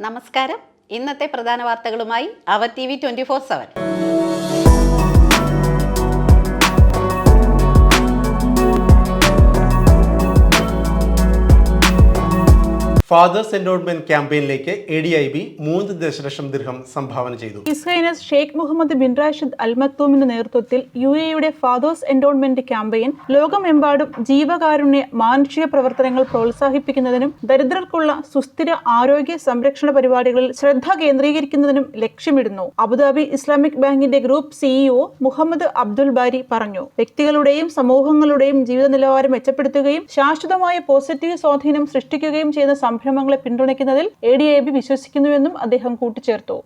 നമസ്കാരം. ഇന്നത്തെ പ്രധാന വാർത്തകളുമായി അവർ T V twenty four seven. Fathers endowment ക്യാമ്പയിനിലേക്ക് A D I B മൂന്ന് ദശലക്ഷം ദിർഹം സംഭാവന ചെയ്തു. ഇസ്രൈനസ് Sheikh Mohammed bin Rashid Al മക്തൂമിന്റെ നേതൃത്വത്തിൽ യു എയുടെ ഫാദേഴ്സ് എൻഡോൺമെന്റ് ക്യാമ്പയിൻ ലോകമെമ്പാടും ജീവകാരുണ്യ മാനുഷിക പ്രവർത്തനങ്ങൾ പ്രോത്സാഹിപ്പിക്കുന്നതിനും ദരിദ്രർക്കുള്ള സുസ്ഥിര ആരോഗ്യ സംരക്ഷണ പരിപാടികളിൽ ശ്രദ്ധ കേന്ദ്രീകരിക്കുന്നതിനും ലക്ഷ്യമിടുന്നു. അബുദാബി ഇസ്ലാമിക് ബാങ്കിന്റെ group CEO Mohammed Abdul Bari പറഞ്ഞു. വ്യക്തികളുടെയും സമൂഹങ്ങളുടെയും ജീവിത നിലവാരം മെച്ചപ്പെടുത്തുകയും ശാശ്വതമായ പോസിറ്റീവ് സ്വാധീനം സൃഷ്ടിക്കുകയും ചെയ്യുന്ന സംരംഭങ്ങളെ പിന്തുണയ്ക്കുന്നതിൽ എ ഡി എ ബി വിശ്വസിക്കുന്നുവെന്നും അദ്ദേഹം കൂട്ടിച്ചേർത്തു.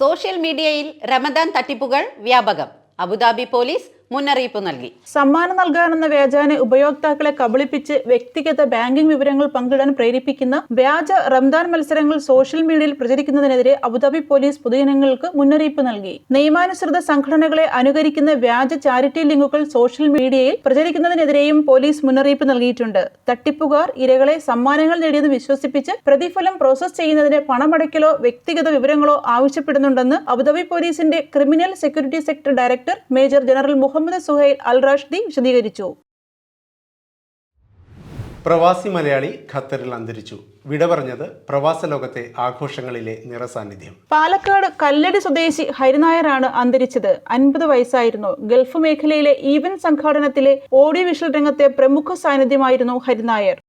സോഷ്യൽ മീഡിയയിൽ റമദാൻ തട്ടിപ്പുകൾ വ്യാപകം. അബുദാബി പോലീസ് മുന്നറിയിപ്പ് നൽകി. സമ്മാനം നൽകാനെന്ന വ്യാജാനെ ഉപയോക്താക്കളെ കബളിപ്പിച്ച് വ്യക്തിഗത ബാങ്കിംഗ് വിവരങ്ങൾ പങ്കിടാൻ പ്രേരിപ്പിക്കുന്ന വ്യാജ റംദാൻ മത്സരങ്ങൾ സോഷ്യൽ മീഡിയയിൽ പ്രചരിക്കുന്നതിനെതിരെ അബുദാബി പോലീസ് പൊതുജനങ്ങൾക്ക് മുന്നറിയിപ്പ് നൽകി. നിയമാനുസൃത സംഘടനകളെ അനുകരിക്കുന്ന വ്യാജ ചാരിറ്റി ലിങ്കുകൾ സോഷ്യൽ മീഡിയയിൽ പ്രചരിക്കുന്നതിനെതിരെയും പോലീസ് മുന്നറിയിപ്പ് നൽകിയിട്ടുണ്ട്. തട്ടിപ്പുകാർ ഇരകളെ സമ്മാനങ്ങൾ നേടിയെന്ന് വിശ്വസിപ്പിച്ച് പ്രതിഫലം പ്രോസസ് ചെയ്യുന്നതിന് പണമടയ്ക്കലോ വ്യക്തിഗത വിവരങ്ങളോ ആവശ്യപ്പെടുന്നുണ്ടെന്ന് അബുദാബി പോലീസിന്റെ criminal security sector director major general Mohammed Suhail Al Rashdi വിശദീകരിച്ചു. പ്രവാസി മലയാളി ഖത്തറിൽ അന്തരിച്ചു. വിട പറഞ്ഞത് പ്രവാസ ലോകത്തെ ആഘോഷങ്ങളിലെ നിറസാന്നിധ്യം. പാലക്കാട് കല്ലടി സ്വദേശി ഹരിനായരാണ് അന്തരിച്ചത്. അൻപത് വയസ്സായിരുന്നു. ഗൾഫ് മേഖലയിലെ ഈവൻ സംഘാടനത്തിലെ ഓഡിയോ വിഷ്വൽ രംഗത്തെ പ്രമുഖ സാന്നിധ്യമായിരുന്നു ഹരിനായർ.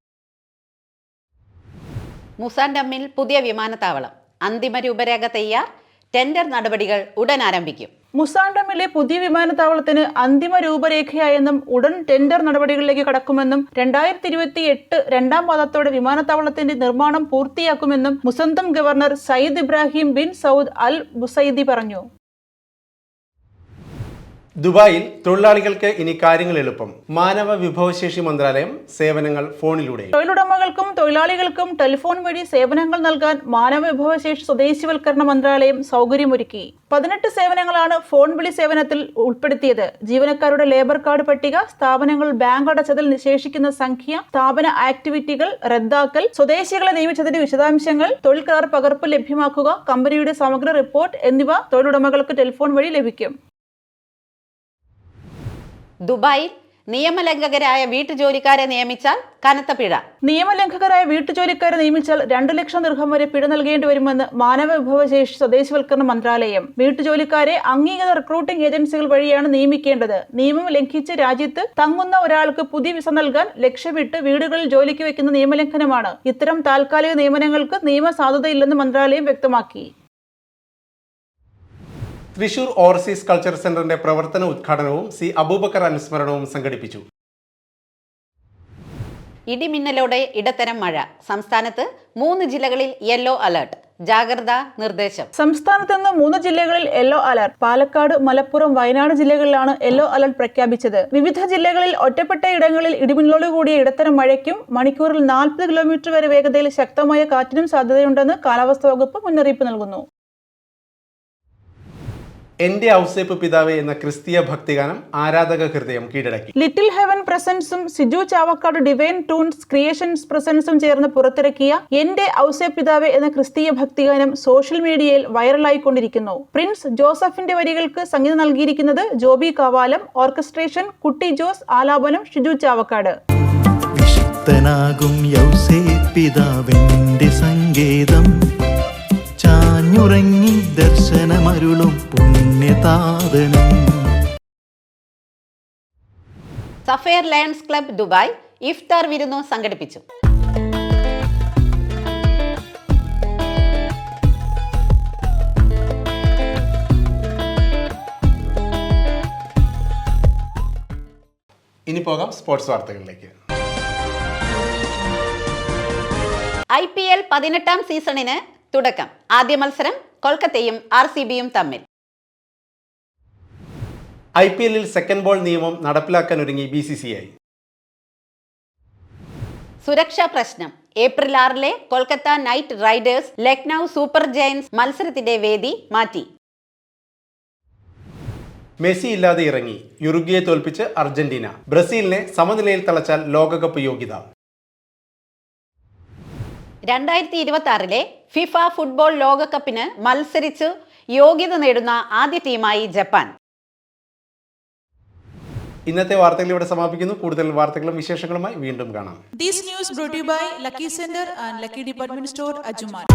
മുസാൻഡമ്മിൽ പുതിയ വിമാനത്താവളം. അന്തിമ രൂപരേഖ തയ്യാർ. ടെൻഡർ നടപടികൾ ഉടൻ ആരംഭിക്കും. മുസാണ്ടമിലെ പുതിയ വിമാനത്താവളത്തിന് അന്തിമ രൂപരേഖയായെന്നും ഉടൻ ടെൻഡർ നടപടികളിലേക്ക് കടക്കുമെന്നും രണ്ടായിരത്തി ഇരുപത്തി എട്ട് രണ്ടാം പാദത്തോടെ വിമാനത്താവളത്തിന്റെ നിർമ്മാണം പൂർത്തിയാക്കുമെന്നും Musandam governor Sayyid Ibrahim bin Saud Al Busaidi പറഞ്ഞു. ദുബായിൽ തൊഴിലാളികൾക്ക് ഇനി കാര്യങ്ങൾ എളുപ്പം. മാനവ വിഭവശേഷി മന്ത്രാലയം സേവനങ്ങൾ ഫോണിലൂടെ. തൊഴിലുടമകൾക്കും തൊഴിലാളികൾക്കും ടെലിഫോൺ വഴി സേവനങ്ങൾ നൽകാൻ മാനവ വിഭവശേഷി സ്വദേശിവൽക്കരണ മന്ത്രാലയം സൗകര്യമൊരുക്കി. പതിനെട്ട് സേവനങ്ങളാണ് ഫോൺ വിളി സേവനത്തിൽ ഉൾപ്പെടുത്തിയത്. ജീവനക്കാരുടെ ലേബർ കാർഡ് പട്ടിക സ്ഥാപനങ്ങൾ ബാങ്ക് അടച്ചതിൽ നിശേഷിക്കുന്ന സംഖ്യ സ്ഥാപന ആക്ടിവിറ്റികൾ റദ്ദാക്കൽ സ്വദേശികളെ നിയമിച്ചതിന്റെ വിശദാംശങ്ങൾ തൊഴിൽ കരാർ പകർപ്പ് ലഭ്യമാക്കുക കമ്പനിയുടെ സമഗ്ര റിപ്പോർട്ട് എന്നിവ തൊഴിലുടമകൾക്ക് ടെലിഫോൺ വഴി ലഭിക്കും. ദുബായിൽ നിയമലംഘകരായ വീട്ടുജോലിക്കാരെ നിയമിച്ചാൽ കനത്ത പിഴ. നിയമലംഘകരായ വീട്ടുജോലിക്കാരെ നിയമിച്ചാൽ രണ്ടു ലക്ഷം ദീർഘം വരെ പിഴ നൽകേണ്ടി വരുമെന്ന് മാനവ വിഭവശേഷി സ്വദേശിവൽക്കരണ മന്ത്രാലയം. വീട്ടുജോലിക്കാരെ അംഗീകൃത റിക്രൂട്ടിംഗ് ഏജൻസികൾ വഴിയാണ് നിയമിക്കേണ്ടത്. നിയമം ലംഘിച്ച് രാജ്യത്ത് തങ്ങുന്ന ഒരാൾക്ക് പുതിയ വിസ നൽകാൻ ലക്ഷ്യമിട്ട് വീടുകളിൽ ജോലിക്ക് വെക്കുന്ന നിയമലംഘനമാണ്. ഇത്തരം താൽക്കാലിക നിയമനങ്ങൾക്ക് നിയമസാധുതയില്ലെന്ന് മന്ത്രാലയം വ്യക്തമാക്കി. തൃശൂർ ഓവർസീസ് കൾച്ചർ സെന്ററിന്റെ പ്രവർത്തന ഉദ്ഘാടനവും സി അബൂബക്കർ അനുസ്മരണവും സംഘടിപ്പിച്ചു. ഇടിമിന്നലോടെ ഇടത്തരം മഴ. സംസ്ഥാനത്ത് മൂന്ന് ജില്ലകളിൽ യെല്ലോ അലർട്ട്. ജാഗ്രതാ നിർദ്ദേശം. സംസ്ഥാനത്ത് നിന്ന് മൂന്ന് ജില്ലകളിൽ യെല്ലോ അലർട്ട്. പാലക്കാട് മലപ്പുറം വയനാട് ജില്ലകളിലാണ് യെല്ലോ അലർട്ട് പ്രഖ്യാപിച്ചത്. വിവിധ ജില്ലകളിൽ ഒറ്റപ്പെട്ട ഇടങ്ങളിൽ ഇടിമിന്നലോട് കൂടിയ ഇടത്തരം മഴയ്ക്കും മണിക്കൂറിൽ നാൽപ്പത് കിലോമീറ്റർ വരെ വേഗതയിൽ ശക്തമായ കാറ്റിനും സാധ്യതയുണ്ടെന്ന് കാലാവസ്ഥാ വകുപ്പ് മുന്നറിയിപ്പ് നൽകുന്നു. എന്റെ ഔസേപ്പ് പിതാവേ എന്ന ക്രിസ്തീയ ഭക്തിഗാനം ആരാധക ഹൃദയം കീഴടക്കി. Little heaven പ്രസൻസും Siju Chavakkad Divine Toons Creations പ്രസൻസും ചേർന്ന് പുറത്തിറക്കിയ എന്റെ ഔസേപ്പ് പിതാവ് എന്ന ക്രിസ്തീയ ഭക്തിഗാനം സോഷ്യൽ മീഡിയയിൽ വൈറലായിക്കൊണ്ടിരിക്കുന്നു. പ്രിൻസ് ജോസഫിന്റെ വരികൾക്ക് സംഗീതം നൽകിയിരിക്കുന്നത് ജോബി കവാലം ഓർക്കസ്ട്രേഷൻ കുട്ടി ജോസ് ആലാപനം ഷിജു ചാവക്കാട്. വിശുദ്ധനാകും യൗസേ പിതാവിന്റെ സങ്കേതം. ചാഞ്ഞുറങ്ങി ദർശനമരുളും പുണ്യതാതനും. സഫയർ ലയൺസ് ക്ലബ് ദുബായ് ഇഫ്താർ വിരുന്നു സംഘടിപ്പിച്ചു. ഇനി പോകാം സ്പോർട്സ് വാർത്തകളിലേക്ക്. ഐ പി എൽ പതിനെട്ടാം സീസണിന് തുടക്കം. ആദ്യ മത്സരം കൊൽക്കത്തയും ആർ സി ബിയും തമ്മിൽ. ഐ പി എല്ലിൽ സെക്കൻഡ് ബോൾ നിയമം നടപ്പിലാക്കാൻ ഒരുങ്ങി ബി സി സി ഐ. സുരക്ഷാ പ്രശ്നം. ഏപ്രിൽ ആറിലെ Kolkata Knight Riders Lucknow Super Giants മത്സരത്തിന്റെ വേദി മാറ്റി. മെസ്സി ഇല്ലാതെ ഇറങ്ങി. യുറുഗിയെ തോൽപ്പിച്ച് അർജന്റീന. ബ്രസീലിനെ സമനിലയിൽ തളച്ചാൽ ലോകകപ്പ് യോഗ്യത. രണ്ടായിരത്തി ഇരുപത്തി ആറിലെ ഫിഫ ഫുട്ബോൾ ലോകകപ്പിന് മത്സരിച്ച് യോഗ്യത നേടുന്ന ആദ്യ ടീമായി ജപ്പാൻ. ഇന്നത്തെ വാർത്തകൾ ഇവിടെ സമാപിക്കുന്നു. കൂടുതൽ വാർത്തകളും വിശേഷങ്ങളുമായി വീണ്ടും കാണാം. This news brought to you by Lucky Sender and Lucky Department Store, Ajuman.